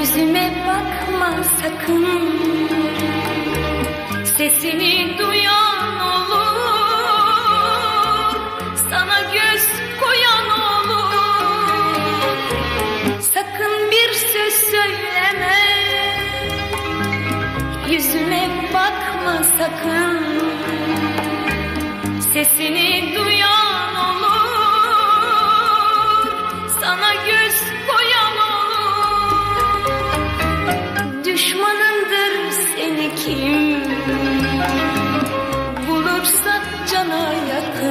Yüzüme bakma sakın. Sesimi duyan olur Sana göz koyan olur. Sakın bir söz söyleme Yüzüme bakma sakın. sana yakın.